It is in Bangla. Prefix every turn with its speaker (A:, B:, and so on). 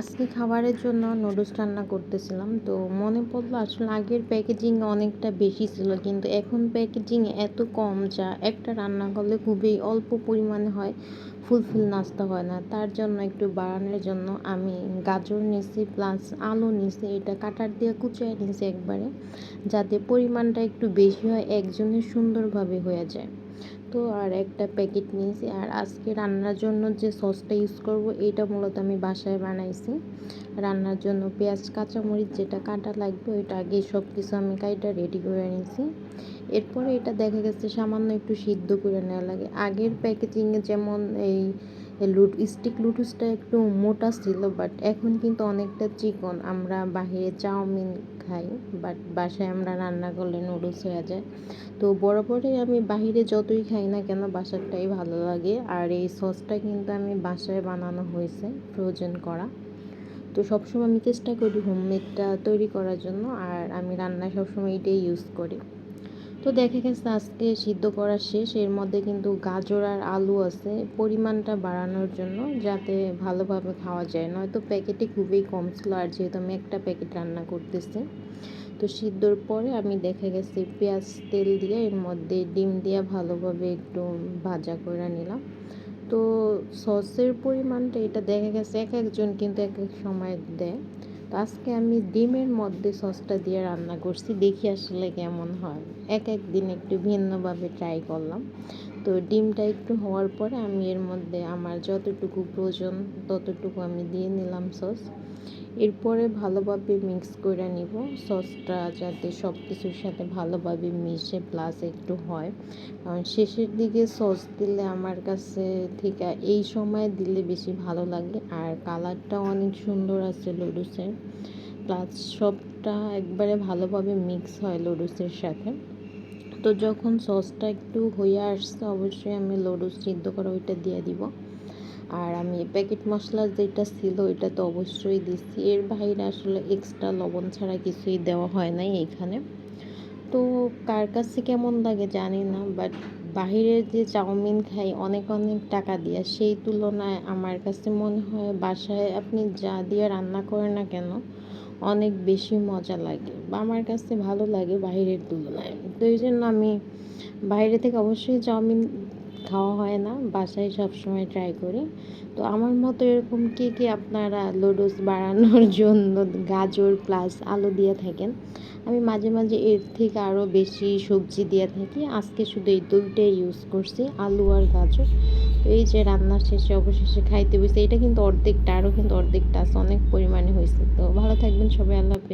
A: আজকে খাবারের জন্য নুডলস রান্না করতেছিলাম। তো মনে পড়ল আসলে আগের প্যাকেজিং অনেকটা বেশি ছিল, কিন্তু এখন প্যাকেজিং এত কম যা একটা রান্না করলে খুবই অল্প পরিমাণে হয়, ফুলফিল নাস্তা হয় না। তার জন্য একটু বাড়ানোর জন্য আমি গাজর নিছি প্লাস আলু নিছি এটা কাটার দিয়ে কুচিয়ে নিছি একবারে, যাতে পরিমাণটা একটু বেশি হয়, একজনের সুন্দরভাবে হয়ে যায়। তো আর একটা প্যাকেট নিয়েছি। আর আজকে রান্নার জন্য যে সসটা ইউজ করব, এটা মূলত আমি বাসায় বানাইছি। রান্নার জন্য পেঁয়াজ, কাঁচামরিচ, যেটা কাটা লাগবে, ওইটা আগে সব কিছু আমি কাইটা রেডি করে নিয়েছি। এরপরে এটা দেখা গেছে সামান্য একটু সিদ্ধ করে নেওয়া লাগে। আগের প্যাকেজিংয়ে যেমন এই লুট, স্টিক লুটুসটা একটু মোটা ছিল বাট এখন কিন্তু অনেকটা চিকন। আমরা বাহিরে চাউমিন খাই বাট বাসায় আমরা রান্না করলে নুডলস হয়ে যায়। তো বরাবরই আমি বাহিরে যতই খাই না কেন, বাসারটাই ভালো লাগে। আর এই সসটা কিন্তু আমি বাসায় বানানো হয়েছে ফ্রোজেন করা। তো সবসময় আমি চেষ্টা করি হোমমেডটা তৈরি করার জন্য, আর আমি রান্নায় সবসময় এটাই ইউজ করি। তো দেখে গেছে আজকে সিদ্ধ করা শেষ। এর মধ্যে কিন্তু গাজর আর আলু আছে। পরিমাণটা বাড়ানোর জন্য যাতে ভালোভাবে খাওয়া যায়। নয়তো প্যাকেটে খুবই কম ছিল আর যেহেতু আমি একটা প্যাকেট রান্না করতেছি। তো সিদ্ধর পরে আমি দেখে গেছি পেঁয়াজ, তেল দিয়ে এর মধ্যে ডিম দিয়ে ভালোভাবে একটু ভাজা করে নিলাম। তো সসের পরিমাণটা এটা দেখা গেছে এক একজন কিন্তু এক এক সময় দেয়। তো আজকে আমি ডিমের মধ্যে সসটা দিয়ে রান্না করছি, দেখি আসলে কেমন হয়। এক এক দিন একটু ভিন্নভাবে ট্রাই করলাম। তো ডিমটা একটু হওয়ার পরে আমি এর মধ্যে আমার যতটুকু প্রয়োজন ততটুকু আমি দিয়ে নিলাম সস। এরপরে ভালোভাবে মিক্স করে নিব। সসটা যাতে সব কিছুর সাথে ভালোভাবে মিশে প্লাস একটু হয়। কারণ শেষের দিকে সস দিলে আমার কাছে থেকে এই সময় দিলে বেশি ভালো লাগে আর কালারটা অনেক সুন্দর আছে লুডুসের। প্লাস সবটা একবারে ভালোভাবে মিক্স হয় লুডুসের সাথে। তো যখন সসটা একটু হয়ে আসছে, অবশ্যই আমি লুডুস সিদ্ধ করা ওইটা দিয়ে দিব। আর আমি প্যাকেট মশলা যেটা ছিল, ওইটা তো অবশ্যই দিচ্ছি এর বাইরে আসলে এক্সট্রা লবণ ছাড়া কিছুই দেওয়া হয় নাই এখানে। তো কার কাছে কেমন লাগে জানি না বাট বাহিরের যে চাউমিন খাই, অনেক অনেক টাকা দিয়ে, সেই তুলনায় আমার কাছে মনে হয় বাসায় আপনি যা দিয়ে রান্না করেন না কেন অনেক বেশি মজা লাগে বা আমার কাছে ভালো লাগে বাইরের তুলনায়। তো এই জন্য আমি বাইরে থেকে অবশ্যই চাউমিন খাওয়া হয় না, বাসায় সবসময় ট্রাই করি। তো আমার মতো এরকম কে কে আপনারা লুডুস বাড়ানোর জন্য গাজর প্লাস আলু দিয়ে থাকেন? আমি মাঝে মাঝে এর থেকে আরও বেশি সবজি দিয়ে থাকি। আজকে শুধু এই দুইটাই ইউজ করছি, আলু আর গাজর। এই যে রান্নার শেষে অবশেষে খাইতে বসে, এটা কিন্তু অর্ধেকটা আরও কিন্তু অর্ধেকটা আছে, অনেক পরিমাণে হয়েছে। তো ভালো থাকবেন সবাই, আল্লাহ